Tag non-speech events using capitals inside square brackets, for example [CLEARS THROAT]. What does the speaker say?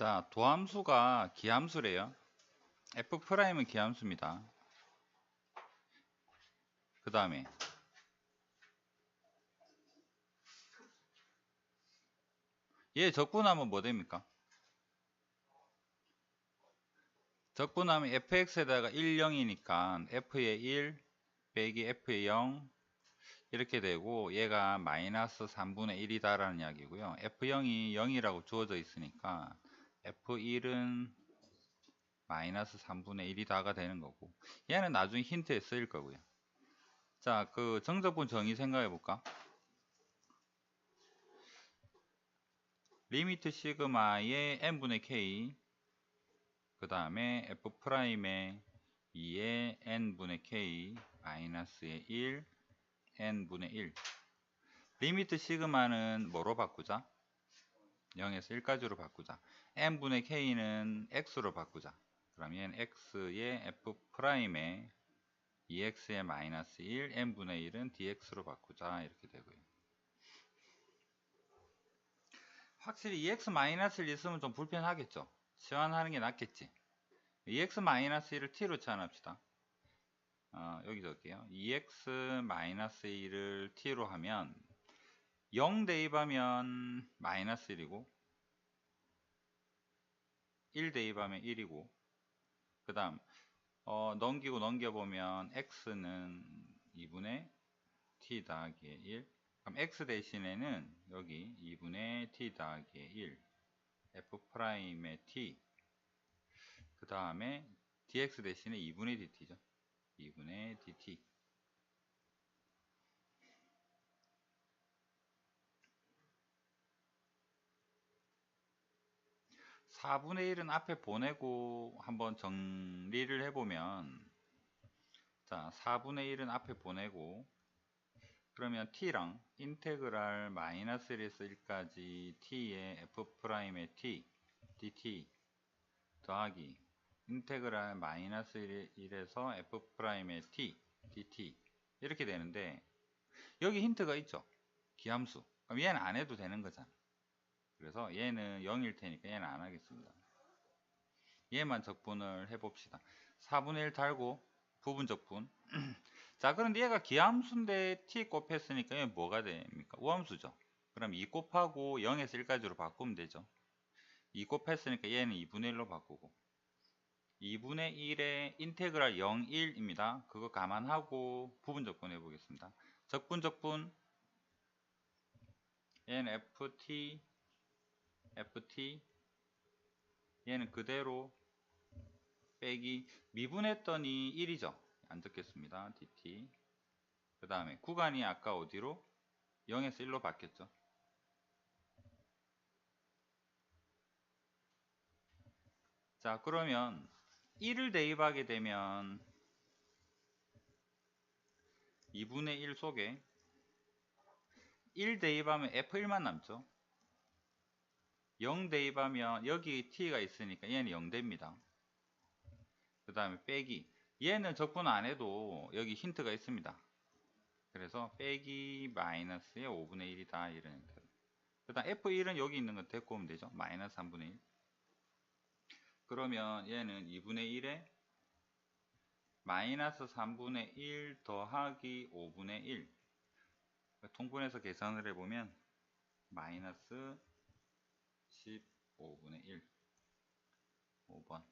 자, 도함수가 기함수래요. F'은 기함수입니다. 그 다음에 얘 적분하면 뭐 됩니까? 적분하면 fx에다가 1, 0이니까 f의 1 빼기 f의 0 이렇게 되고 얘가 마이너스 3분의 1이다 라는 이야기고요 f0이 0이라고 주어져 있으니까 f1은 마이너스 3분의 1이 다가 되는 거고 얘는 나중에 힌트에 쓰일 거고요. 자 그 정적분 정의 생각해 볼까? 리미트 시그마의 n분의 k 그 다음에 f'의 2의 n분의 k 마이너스의 1 n분의 1 리미트 시그마는 뭐로 바꾸자? 0에서 1까지로 바꾸자. n분의 k는 x로 바꾸자. 그러면 x의 f'의 2x의 마이너스 1 n분의 1은 dx로 바꾸자. 이렇게 되고요. 확실히 2x 마이너스 1 있으면 좀 불편하겠죠? 치환하는 게 낫겠지? 2x 마이너스 1을 t로 치환합시다. 어, 여기 적을게요. 2x 마이너스 1을 t로 하면 0 대입하면 마이너스 1이고 1 대입하면 1이고 그 다음 어, 넘기고 넘겨보면 x는 2분의 t 더하기 1 그럼 x 대신에는 여기 2분의 t 더하기 1 f'의 t. 그 다음에 dx 대신에 2분의 dt죠. 2분의 dt 4분의 1은 앞에 보내고 한번 정리를 해보면 자 4분의 1은 앞에 보내고 그러면 t랑 인테그랄 마이너스 1에서 1까지 t의 f'의 t dt 더하기 인테그랄 마이너스 1에서 f'의 t dt 이렇게 되는데 여기 힌트가 있죠? 기함수. 그럼 얘는 안 해도 되는 거잖아 그래서 얘는 0일 테니까 얘는 안 하겠습니다. 얘만 적분을 해 봅시다. 4분의 1 달고 부분 적분. [CLEARS THROAT] 자 그런데 얘가 기함수인데 t 곱했으니까 얘 뭐가 됩니까? 우함수죠. 그럼 2 곱하고 0에서 1까지로 바꾸면 되죠. 2 곱했으니까 얘는 2분의 1로 바꾸고. 2분의 1의 인테그랄 0, 1입니다. 그거 감안하고 부분 적분 해보겠습니다. 적분 적분. 얘는 ft ft 얘는 그대로 빼기 미분했더니 1이죠. 안 적겠습니다. dt 그 다음에 구간이 아까 어디로? 0에서 1로 바뀌었죠. 자 그러면 1을 대입하게 되면 2분의 1 속에 1 대입하면 F1만 남죠. 0 대입하면 여기 T가 있으니까 얘는 0됩니다. 그 다음에 빼기 얘는 적분 안 해도 여기 힌트가 있습니다. 그래서 빼기 마이너스의 5분의 1이다 이런 그 다음 F1은 여기 있는 거 데리고 오면 되죠. 마이너스 3분의 1 그러면 얘는 2분의 1에 마이너스 3분의 1 더하기 5분의 1 통분해서 계산을 해보면 마이너스 15분의 1 5번